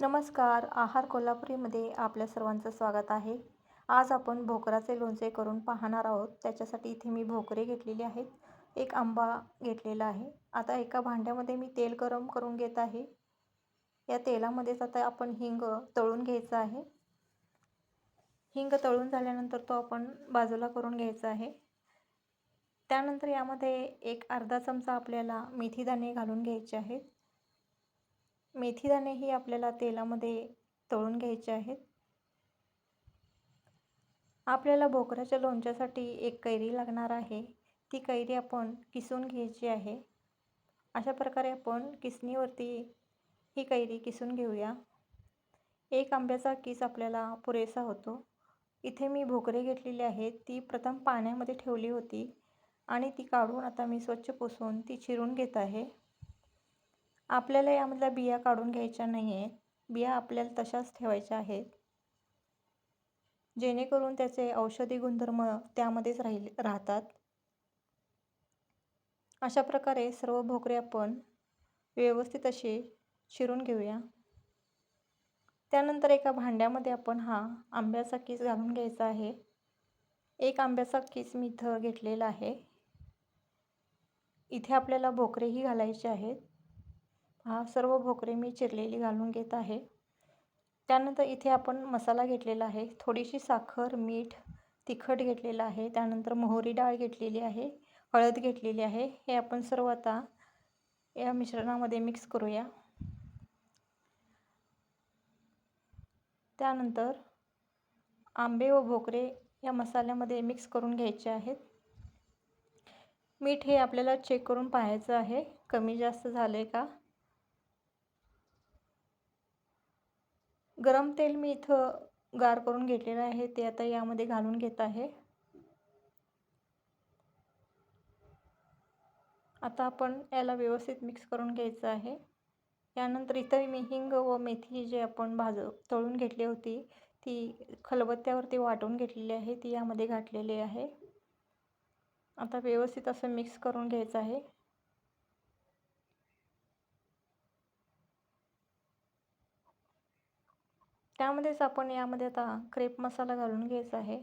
नमस्कार आहार कोल्हापुरीमध्ये आपल्या सर्वांचं स्वागत आहे. आज आपण भोकराचे लोणचे करून पाहणार आहोत. त्याच्यासाठी इथे मी भोकरे घेतलेले आहेत. एक आंबा घेतलेला आहे. आता एका भांड्यामध्ये मी तेल गरम करून घेत आहे. या तेलामध्येच आता आपण हिंग तळून घ्यायचं आहे. हिंग तळून झाल्यानंतर तो आपण बाजूला करून घ्यायचा आहे. त्यानंतर यामध्ये एक अर्धा चमचा आपल्याला मेथीदाणे घालून घ्यायचे आहेत. मेथीदाणेही आपल्याला तेलामध्ये तळून घ्यायचे आहेत. आपल्याला भोकराच्या लोणच्यासाठी एक कैरी लागणार आहे. ती कैरी आपण किसून घ्यायची आहे. अशा प्रकारे आपण किसणीवरती ही कैरी किसून घेऊया. एक आंब्याचा किस आपल्याला पुरेसा होतो. इथे मी भोकरे घेतलेली आहेत ती प्रथम पाण्यामध्ये ठेवली होती आणि ती काढून आता मी स्वच्छ पुसून ती चिरून घेत आहे. आपल्याला यामधल्या बिया काढून घ्यायच्या नाही आहेत बिया आपल्याला तशाच ठेवायच्या आहेत. जेणेकरून त्याचे औषधी गुणधर्म त्यामध्येच राहील राहतात. अशा प्रकारे सर्व भोकरे आपण व्यवस्थित असे चिरून घेऊया. त्यानंतर एका भांड्यामध्ये आपण हा आंब्याचा किस घालून घ्यायचा आहे. एक आंब्याचा किस मी इथं घेतलेला आहे. इथे आपल्याला भोकरेही घालायचे आहेत. हा सर्व भोकरे मी चिरलेली घालून घेत आहे. त्यानंतर इथे आपण मसाला घेतलेला आहे. थोडीशी साखर मीठ तिखट घेतलेलं आहे. त्यानंतर मोहरी डाळ घेतलेली आहे. हळद घेतलेली आहे. हे आपण सर्व आता या मिश्रणामध्ये मिक्स करूया. त्यानंतर आंबे व भोकरे या मसाल्यामध्ये मिक्स करून घ्यायचे आहेत. मीठ हे आपल्याला चेक करून पाहायचं आहे. कमी जास्त झालं आहे का? गरम तेल मी इथं गार करून घेतलेलं आहे ते आता यामध्ये घालून घेत आहे. आता आपण याला व्यवस्थित मिक्स करून घ्यायचं आहे. यानंतर इथं मी हिंग व मेथी जे आपण भाज तळून घेतली होती ती खलबत्त्यावरती वाटून घेतलेली आहे ती यामध्ये घातलेली आहे. आता व्यवस्थित असं मिक्स करून घ्यायचं आहे. त्यामध्येच आपण यामध्ये आता क्रेप मसाला घालून घ्यायचा आहे.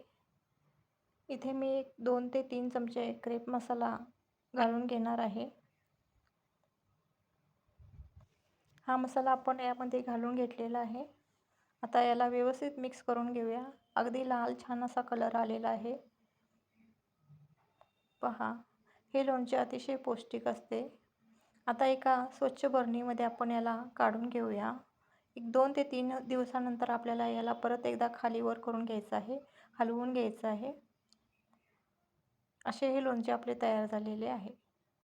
इथे मी एक दोन ते तीन चमचे क्रेप मसाला घालून घेणार आहे. हा मसाला आपण यामध्ये घालून घेतलेला आहे. आता याला व्यवस्थित मिक्स करून घेऊया. अगदी लाल छान असा कलर आलेला आहे. पहा हे लोणचे अतिशय पौष्टिक असते. आता एका स्वच्छ बरणीमध्ये आपण याला काढून घेऊया. एक दोन ते तीन दिवसानंतर आपल्याला याला परत एकदा खाली वर करून घ्यायचं आहे. हलवून घ्यायचं आहे. असे हे लोणचे आपले तयार झालेले आहे.